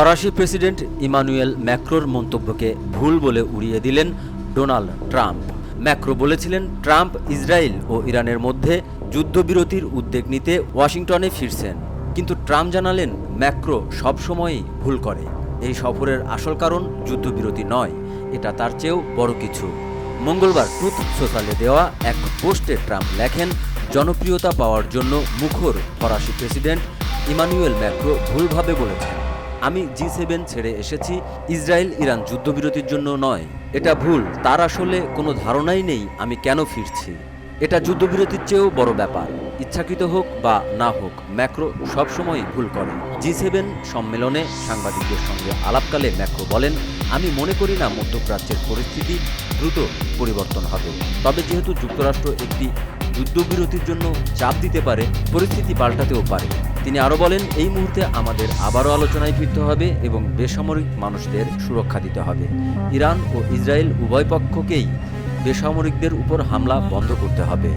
ফরাসি president Emmanuel ম্যাক্রোর মন্তব্যকে ভুল বলে উড়িয়ে দিলেন ডোনাল্ড ট্রাম্প। ম্যাক্রো বলেছিলেন, ট্রাম্প ইসরায়েল ও ইরানের মধ্যে যুদ্ধবিরতির উদ্যোগ নিতে ওয়াশিংটনে ফিরছেন। কিন্তু ট্রাম্প জানালেন, ম্যাক্রো সবসময়ই ভুল করে। এই সফরের আসল কারণ যুদ্ধবিরতি নয়, এটা তার চেয়েও বড় কিছু। মঙ্গলবার ট্রুথ সোশ্যালে দেওয়া এক পোস্টে ট্রাম্প লেখেন, জনপ্রিয়তা পাওয়ার জন্য মুখর ফরাসি প্রেসিডেন্ট ইমানুয়েল ম্যাক্রো ভুলভাবে বলেছেন। আমি জি সেভেন ছেড়ে এসেছি, ইসরায়েল ইরান যুদ্ধবিরতির জন্য নয়। এটা ভুল, তার আসলে কোনো ধারণাই নেই আমি কেন ফিরছি। এটা যুদ্ধবিরতির চেয়েও বড় ব্যাপার, ইচ্ছাকৃত হোক বা না হোক, ম্যাক্রো সবসময় ভুল করে। জি সেভেন সম্মেলনে সাংবাদিকদের সঙ্গে আলাপকালে ম্যাক্রো বলেন, আমি মনে করি না মধ্যপ্রাচ্যের পরিস্থিতি দ্রুত পরিবর্তন হবে। তবে যেহেতু যুক্তরাষ্ট্র একটি যুদ্ধবিরতির জন্য চাপ দিতে পারে, পরিস্থিতি পাল্টাতেও পারে। তিনি আরও বলেন, এই মুহূর্তে আমাদের আবারও আলোচনায় ফিরতে হবে এবং বেসামরিক মানুষদের সুরক্ষা দিতে হবে। ইরান ও ইসরায়েল উভয় পক্ষকেই বেসামরিকদের উপর হামলা বন্ধ করতে হবে।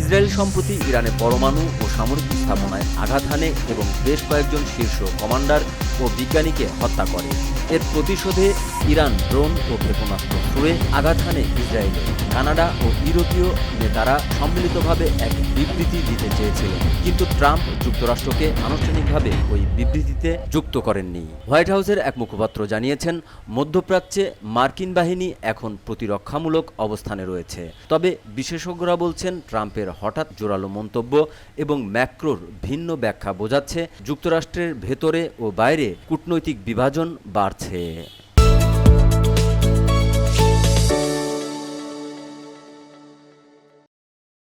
ইসরায়েল সম্প্রতি ইরানে পরমাণু ও সামরিক স্থাপনায় আঘাত হানে এবং বেশ কয়েকজন শীর্ষ কমান্ডার ও বিজ্ঞানীকে হত্যা করে। এর প্রতিশোধে ইরান ড্রোন ও ক্ষেপণাস্ত্র ছুড়ে আঘাত হানে ইসরায়েলে, কানাডা ও ইউরোপীয় নেতারা সম্মিলিতভাবে এক বিবৃতি দিতে চেয়েছিলেন কিন্তু ট্রাম্প যুক্তরাষ্ট্রকে আনুষ্ঠানিকভাবে ওই বিবৃতিতে যুক্ত করেননি। হোয়াইট হাউসের এক মুখপাত্র জানিয়েছেন, মধ্যপ্রাচ্যে মার্কিন বাহিনী এখন প্রতিরক্ষামূলক অবস্থানে রয়েছে। তবে বিশেষজ্ঞরা বলছেন, ট্রাম্পের হঠাৎ জোরালো মন্তব্য এবং ম্যাক্রোর ভিন্ন ব্যাখ্যা বোঝাচ্ছে, যুক্তরাষ্ট্রের ভেতরে ও বাইরে কূটনৈতিক বিভাজন বাড়ছে। Here.